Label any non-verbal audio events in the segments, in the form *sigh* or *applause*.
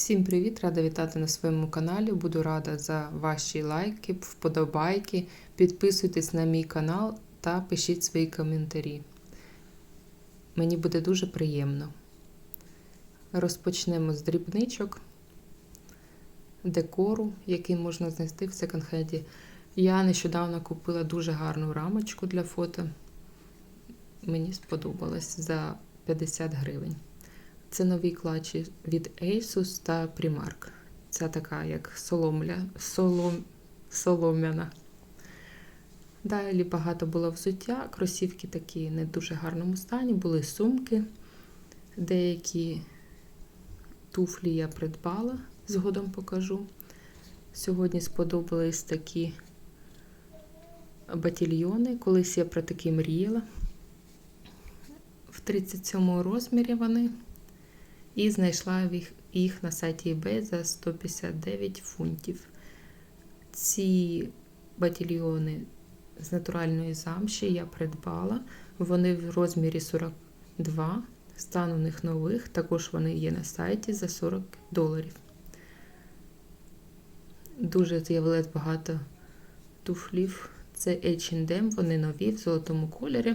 Всім привіт! Рада вітати на своєму каналі. Буду рада за ваші лайки, вподобайки. Підписуйтесь на мій канал та пишіть свої коментарі. Мені буде дуже приємно. Розпочнемо з дрібничок, декору, який можна знайти в секонд-хенді. Я нещодавно купила дуже гарну рамочку для фото. Мені сподобалось за 50 гривень. Це нові клатчі від Asus та Primark. Це така як соломля, солом, солом'яна. Далі багато було взуття, кросівки такі не дуже гарному стані, були сумки. Деякі туфлі я придбала, згодом покажу. Сьогодні сподобались такі батільйони. Колись я про такі мріяла. В 37 розмірі вони. І знайшла їх, на сайті eBay за 159 фунтів. Ці батільйони з натуральної замші я придбала. Вони в розмірі 42. Стан у них нових. Також вони є на сайті за 40 доларів. Дуже з'явилось багато туфлів. Це H&M, вони нові в золотому кольорі.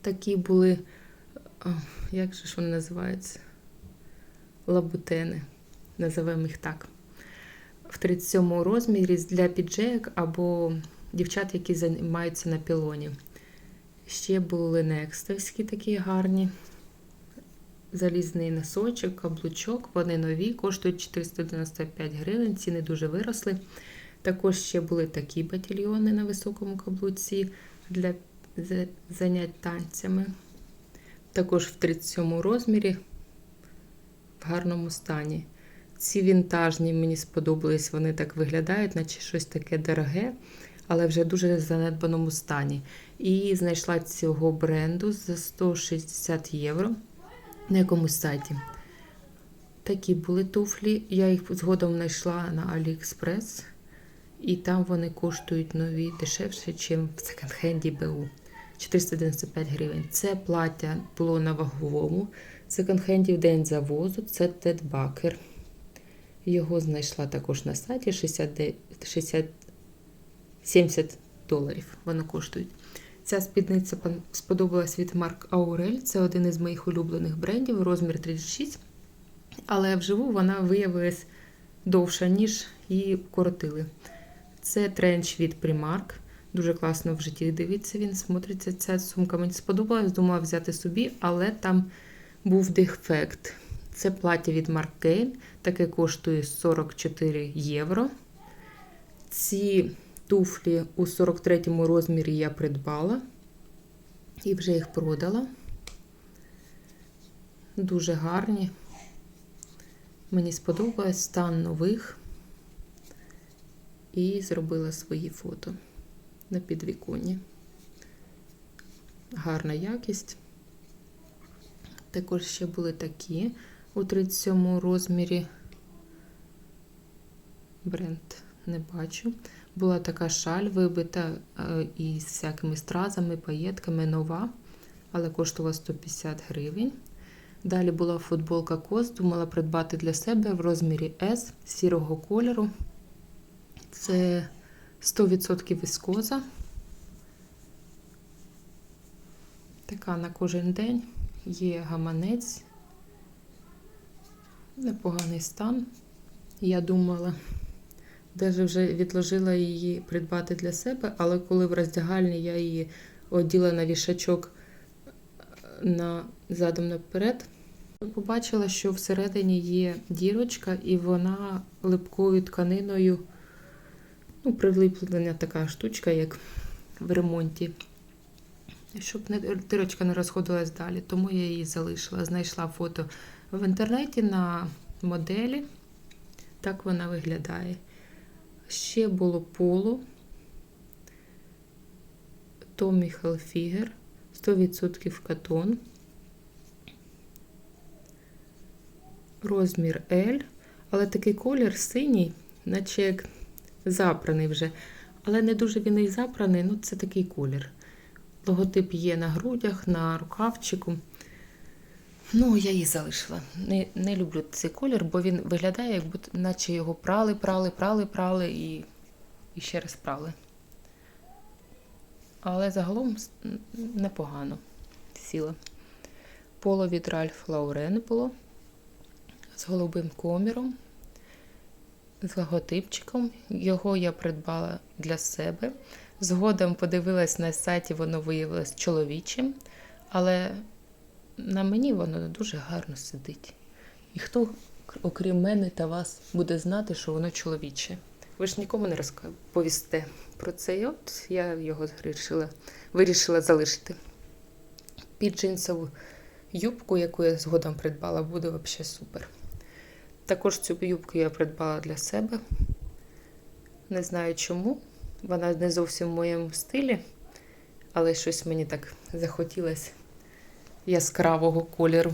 Такі були як же ж вони називаються? Лабутени, називаємо їх так. В 37-му розмірі для піджеек або дівчат, які займаються на пілоні. Ще були некстовські такі гарні. Залізний носочок, каблучок, вони нові, коштують 495 гривень, ціни дуже виросли. Також ще були такі батальйони на високому каблуці для занять танцями. Також в 37 розмірі, в гарному стані. Ці вінтажні мені сподобались, вони так виглядають, наче щось таке дороге, але вже дуже занедбаному стані. І знайшла цього бренду за 160 євро на якомусь сайті. Такі були туфлі. Я їх згодом знайшла на AliExpress, і там вони коштують нові дешевше, ніж в секонд-хенді БУ. 495 гривень. Це плаття було на ваговому. Секонд-хендів день завозу. Це Тед Бакер. Його знайшла також на сайті 60, 60, 70 доларів. Воно коштують. Ця спідниця сподобалась від Марк Аурель. Це один із моїх улюблених брендів, розмір 36. Але вживу вона виявилась довша, ніж її коротили. Це тренч від Primark. Дуже класно в житті дивіться, він смотриться. Ця сумка мені сподобалась, думала взяти собі, але там був дефект. Це плаття від Gain, таке коштує 44 євро. Ці туфлі у 43-му розмірі я придбала і вже їх продала. Дуже гарні. Мені сподобалось стан нових і зробила свої фото на підвіконні. Гарна якість. Також ще були такі у 37 розмірі. Бренд не бачу. Була така шаль вибита е, із всякими стразами, паєтками, нова, але коштувала 150 гривень. Далі була футболка Кос, думала придбати для себе в розмірі S сірого кольору. Це 100% віскоза. Така на кожен день є гаманець. Непоганий стан. Я думала, навіть вже відложила її придбати для себе, але коли в роздягальні я її оділа на вішачок на задом наперед, побачила, що всередині є дірочка, і вона липкою тканиною ну, приліплена така штучка, як в ремонті. Щоб не, дирочка не розходилась далі, тому я її залишила. Знайшла фото в інтернеті на моделі. Так вона виглядає. Ще було поло Tommy Hilfiger 100% катон. Розмір L, але такий колір синій, наче як запраний вже. Але не дуже він і запраний, ну це такий колір. Логотип є на грудях, на рукавчику. Ну, я її залишила. Не, не люблю цей колір, бо він виглядає, як будто, наче його прали, прали, прали, прали і, і ще раз прали. Але загалом непогано сіла. Поло від Ральф Лаурен було з голубим коміром, з логотипчиком. Його я придбала для себе. Згодом подивилась на сайті, воно виявилось чоловічим, але на мені воно дуже гарно сидить. І хто, окрім мене та вас, буде знати, що воно чоловіче? Ви ж нікому не розповісте про це. І от я його вирішила, вирішила залишити. Під джинсову юбку, яку я згодом придбала, буде взагалі супер. Також цю юбку я придбала для себе. Не знаю чому. Вона не зовсім в моєму стилі, але щось мені так захотілося яскравого кольору.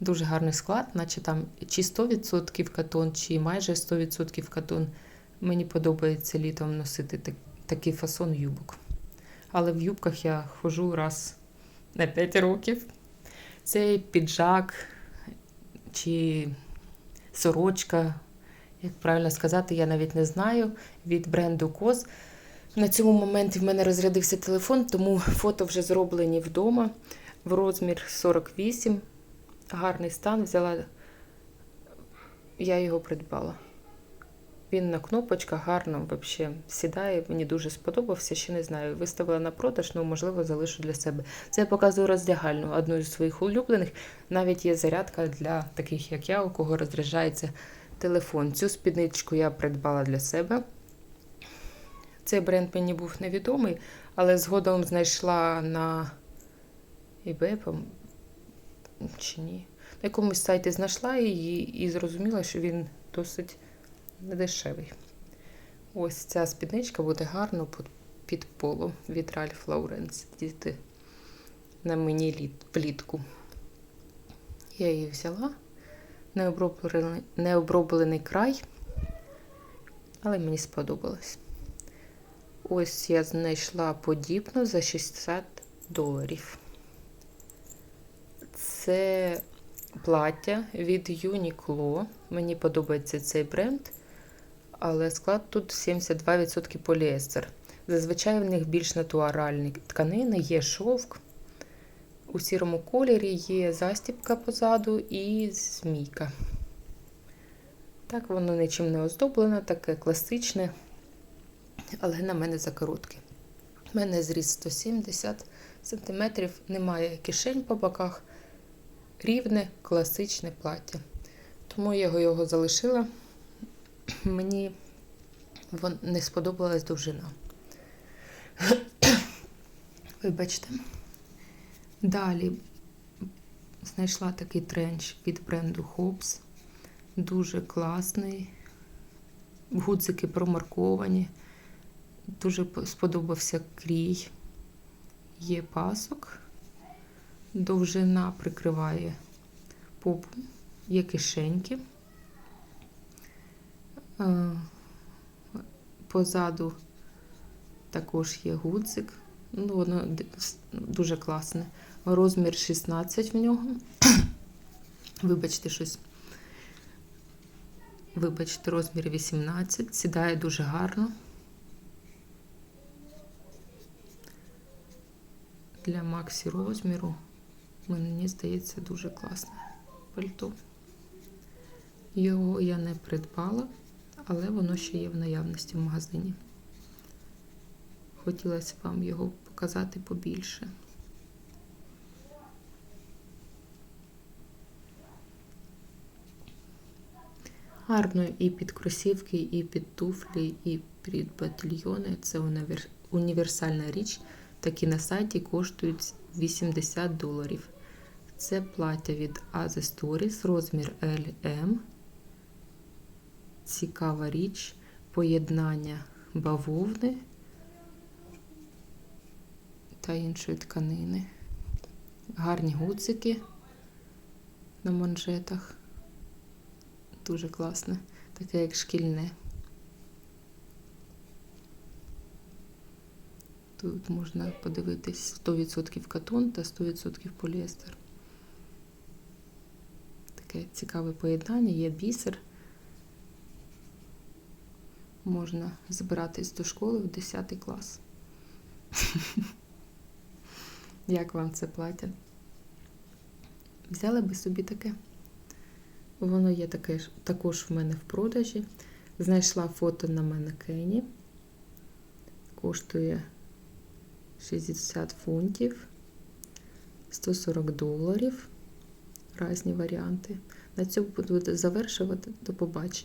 Дуже гарний склад, наче там чи 100% катон, чи майже 100% катон. Мені подобається літом носити так, такий фасон юбок. Але в юбках я ходжу раз на 5 років. Цей піджак чи сорочка, як правильно сказати, я навіть не знаю. Від бренду Коз. На цьому моменті в мене розрядився телефон, тому фото вже зроблені вдома в розмір 48. Гарний стан взяла. Я його придбала. Він на кнопочках гарно взагалі сідає. Мені дуже сподобався. Ще не знаю. Виставила на продаж, ну можливо, залишу для себе. Це я показую роздягальну, одну з своїх улюблених. Навіть є зарядка для таких, як я, у кого розряджається телефон. Цю спідничку я придбала для себе. Цей бренд мені був невідомий, але згодом знайшла на eBay, чи ні. На якомусь сайті знайшла її і зрозуміла, що він досить недешевий. Ось ця спідничка буде гарно під- поло від Ralph Lauren сидіти на мені літ, влітку. Я її взяла. Необроблений, необроблений край, але мені сподобалось. Ось я знайшла подібну за 60 доларів. Це плаття від Uniqlo. Мені подобається цей бренд, але склад тут 72% поліестер. Зазвичай в них більш натуральні тканини, є шовк. У сірому кольорі є застібка позаду і змійка. Так, воно нічим не оздоблено, таке класичне але на мене закоротке. У мене зріст 170 см, немає кишень по боках, рівне класичне плаття. Тому я його залишила. Мені не сподобалась довжина. Вибачте. Далі знайшла такий тренч від бренду Hobbs. Дуже класний. Гудзики промарковані. Дуже сподобався крій. Є пасок. Довжина прикриває попу, є кишеньки. Позаду також є гудзик. Ну, воно дуже класне. Розмір 16 в нього. *clears throat* Вибачте, щось. Вибачте, розмір 18. Сідає дуже гарно. Для Максі розміру, мені здається, дуже класне пальто. Його я не придбала, але воно ще є в наявності в магазині. Хотілося вам його показати побільше. Гарно і під кросівки, і під туфлі, і під батальйони. Це універсальна річ. Такі на сайті коштують 80 доларів. Це плаття від Aze Stories, розмір LM. Цікава річ, поєднання бавовни та іншої тканини. Гарні гудзики на манжетах. Дуже класне, таке як шкільне. Тут можна подивитись 100% катон та 100% поліестер. Таке цікаве поєднання, є бісер. Можна збиратись до школи в 10 клас. Як вам це плаття? Взяли би собі таке. Воно є таке, також в мене в продажі. Знайшла фото на манекені. Коштує 60 фунтів, 140 доларів. Різні варіанти. На цьому буду завершувати. До побачення.